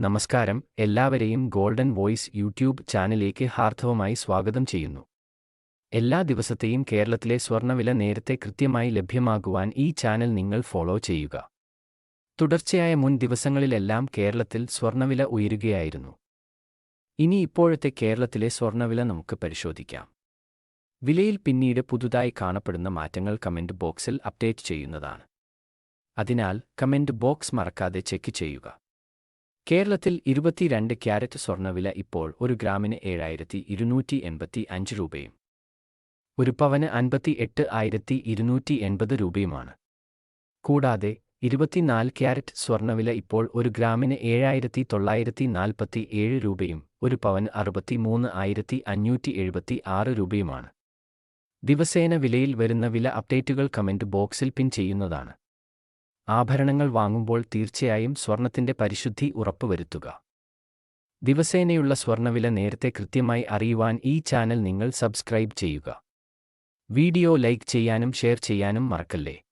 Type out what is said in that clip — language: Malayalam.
നമസ്കാരം. എല്ലാവരെയും ഗോൾഡൻ വോയിസ് യൂട്യൂബ് ചാനലിലേക്ക് ഹാർദവമായി സ്വാഗതം ചെയ്യുന്നു. എല്ലാ ദിവസത്തെയും കേരളത്തിലെ സ്വർണവില നേരത്തെ കൃത്യമായി ലഭ്യമാകുവാൻ ഈ ചാനൽ നിങ്ങൾ ഫോളോ ചെയ്യുക. തുടർച്ചയായ മുൻ ദിവസങ്ങളിലെല്ലാം കേരളത്തിൽ സ്വർണവില ഉയരുകയായിരുന്നു. ഇനി ഇപ്പോഴത്തെ കേരളത്തിലെ സ്വർണവില നമുക്ക് പരിശോധിക്കാം. വിലയിൽ പിന്നീട് പുതുതായി കാണപ്പെടുന്ന മാറ്റങ്ങൾ കമന്റ് ബോക്സിൽ അപ്ഡേറ്റ് ചെയ്യുന്നതാണ്. അതിനാൽ കമന്റ് ബോക്സ് മറക്കാതെ ചെക്ക് ചെയ്യുക. കേരളത്തിൽ ഇരുപത്തിരണ്ട് ക്യാരറ്റ് സ്വർണവില ഇപ്പോൾ ഒരു ഗ്രാമിന് ഏഴായിരത്തി ഇരുന്നൂറ്റി എൺപത്തി അഞ്ച് രൂപയും ഒരു പവന് അൻപത്തി എട്ട് ആയിരത്തി ഇരുന്നൂറ്റി എൺപത് രൂപയുമാണ്. കൂടാതെ ഇരുപത്തിനാല് ക്യാരറ്റ് സ്വർണവില ഇപ്പോൾ ഒരു ഗ്രാമിന് ഏഴായിരത്തി തൊള്ളായിരത്തി നാൽപ്പത്തി ഏഴ് രൂപയും ഒരു പവന് അറുപത്തി മൂന്ന് ആയിരത്തി അഞ്ഞൂറ്റി എഴുപത്തി ആറ് രൂപയുമാണ്. ദിവസേന വിലയിൽ വരുന്ന വില അപ്ഡേറ്റുകൾ കമന്റ് ബോക്സിൽ പിൻ ചെയ്യുന്നതാണ്. ആഭരണങ്ങൾ വാങ്ങുമ്പോൾ തീർച്ചയായും സ്വർണത്തിന്റെ പരിശുദ്ധി ഉറപ്പുവരുത്തുക. ദിവസേനയുള്ള സ്വർണവില നേരത്തെ കൃത്യമായി അറിയുവാൻ ഈ ചാനൽ നിങ്ങൾ സബ്സ്ക്രൈബ് ചെയ്യുക. വീഡിയോ ലൈക്ക് ചെയ്യാനും ഷെയർ ചെയ്യാനും മറക്കല്ലേ?